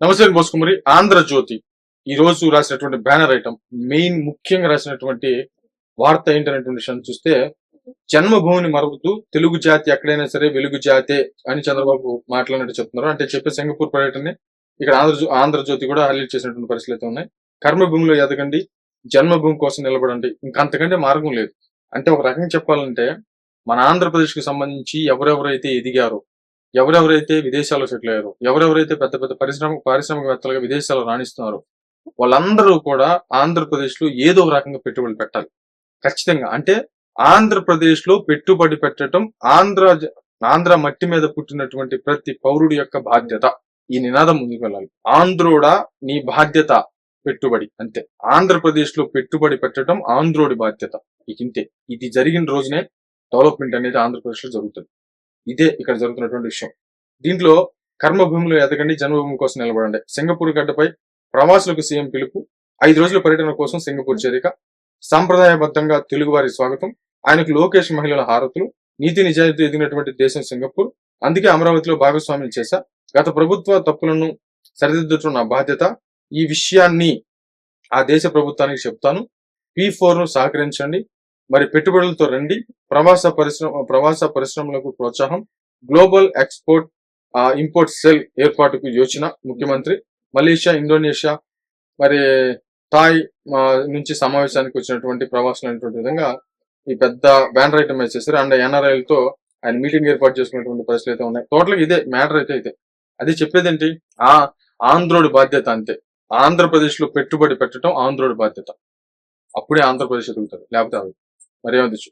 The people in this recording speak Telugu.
నమస్తే మోసుకుమరి ఆంధ్రజ్యోతి ఈ రోజు రాసినటువంటి బ్యానర్ ఐటమ్ మెయిన్ ముఖ్యంగా రాసినటువంటి వార్త ఏంటనేటువంటి విషయం చూస్తే జన్మభూమిని మరుగుతూ తెలుగు జాతి ఎక్కడైనా సరే వెలుగు జాతే అని చంద్రబాబు మాట్లాడినట్టు చెప్తున్నారు. అంటే చెప్పే సింగపూర్ పర్యటనని ఇక్కడ ఆంధ్ర ఆంధ్రజ్యోతి కూడా హైలైట్ చేసినటువంటి పరిస్థితులు అయితే ఉన్నాయి. కర్మభూమిలో ఎదగండి జన్మభూమి కోసం నిలబడండి ఇంకా అంతకంటే మార్గం లేదు. అంటే ఒక రకంగా చెప్పాలంటే మన ఆంధ్రప్రదేశ్కి సంబంధించి ఎవరెవరైతే ఎదిగారో ఎవరెవరైతే విదేశాల్లో సెటిల్ అయ్యారో ఎవరెవరైతే పెద్ద పెద్ద పరిశ్రమ పారిశ్రామికవేత్తలుగా విదేశాల్లో రాణిస్తున్నారో వాళ్ళందరూ కూడా ఆంధ్రప్రదేశ్లో ఏదో రకంగా పెట్టుబడులు పెట్టాలి. ఖచ్చితంగా. అంటే ఆంధ్రప్రదేశ్లో పెట్టుబడి పెట్టడం ఆంధ్ర ఆంధ్ర మట్టి మీద పుట్టినటువంటి ప్రతి పౌరుడి యొక్క బాధ్యత. ఈ నినాదం ముందుకు వెళ్ళాలి. ఆంధ్రోడా నీ బాధ్యత? పెట్టుబడి. అంతే. ఆంధ్రప్రదేశ్లో పెట్టుబడి పెట్టడం ఆంధ్రోడి బాధ్యత. ఇక ఇంతే. ఇది జరిగిన రోజునే డెవలప్మెంట్ అనేది ఆంధ్రప్రదేశ్లో జరుగుతుంది. ఇదే ఇక్కడ జరుగుతున్నటువంటి విషయం. దీంట్లో కర్మభూమిలో ఎదగండి జన్మభూమి కోసం నిలబడండి. సింగపూర్ గడ్డపై ప్రవాసులకు సీఎం పిలుపు ఐదు రోజుల పర్యటన కోసం సింగపూర్ చేరిక సాంప్రదాయబద్ధంగా తెలుగువారి స్వాగతం ఆయనకు లోకేష్ మహిళల హారతులు నీతి నిజాయితీ ఎదిగినటువంటి దేశం సింగపూర్ అందుకే అమరావతిలో భాగస్వామ్యం చేశా. గత ప్రభుత్వ తప్పులను సరిదిద్దటం నా బాధ్యత ఈ విషయాన్ని ఆ దేశ ప్రభుత్వానికి చెప్తాను. పి ఫోర్ను సహకరించండి. మరి పెట్టుబడులతో రండి. ప్రవాస పరిశ్రమ ప్రవాస పరిశ్రమలకు ప్రోత్సాహం. గ్లోబల్ ఎక్స్పోర్ట్ ఇంపోర్ట్ సెల్ ఏర్పాటుకు యోచన ముఖ్యమంత్రి. మలేషియా ఇండోనేషియా మరి థాయ్ నుంచి సమావేశానికి వచ్చినటువంటి ప్రవాసులు అనేటువంటి విధంగా ఈ పెద్ద బ్యానర్ ఐటమ్ వేసేసారు అండ్ ఎన్ఆర్ఐలతో ఆయన మీటింగ్ ఏర్పాటు చేసుకున్నటువంటి పరిస్థితులు అయితే ఉన్నాయి. టోటల్ ఇదే మ్యాటర్ అయితే ఇదే. అది చెప్పేది ఏంటి ఆ ఆంధ్రోడి బాధ్యత అంతే. ఆంధ్రప్రదేశ్లో పెట్టుబడి పెట్టడం ఆంధ్రోడి బాధ్యత. అప్పుడే ఆంధ్రప్రదేశ్ ఎదుగుతుంది. లేకపోతే മര്യാദിച്ചു